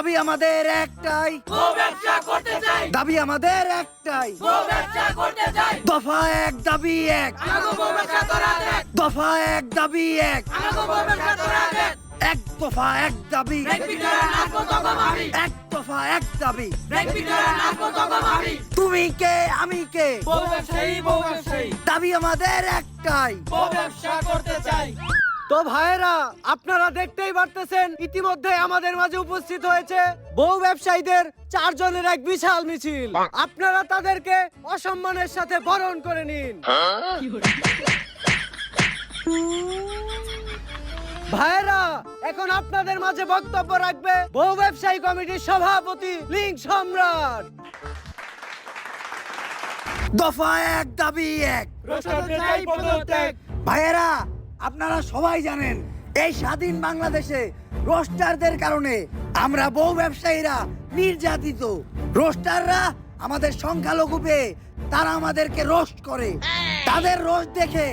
দাবি আমাদের একটাই। ব্যবসা করতে চাই। দাবি আমাদের একটাই। ব্যবসা করতে চাই। দফা এক দাবি এক। দফা এক দাবি এক। এক দফা এক দাবি। এক দফা এক দাবি। তুমি কে আমি কে? দাবি আমাদের একটাই। ব্যবসা করতে চাই। তো ভাইয়েরা আপনারা দেখতেই পারতেছেন ইতিমধ্যে আমাদের মাঝে উপস্থিত হয়েছে বহু ব্যবসায়ীদের চারজনের এক বিশাল মিছিল। আপনারা তাদেরকে অসম্মানের সাথে বরণ করে নিন। ভাইয়েরা এখন আপনাদের মাঝে বক্তব্য রাখবে বহু ব্যবসায়ী কমিটির সভাপতি লিঙ্ক সম্রাট। দফা এক দাবি এক। ভাইয়েরা আপনারা সবাই জানেন, এই স্বাধীন বাংলাদেশে রোস্টারদের কারণে আমরা বহু ব্যবসায়ীরা নির্যাতিত। রোস্টাররা আমাদের সংখ্যালঘু পেয়ে তারা আমাদেরকে রোস্ট করে। তাদের রোস্ট দেখে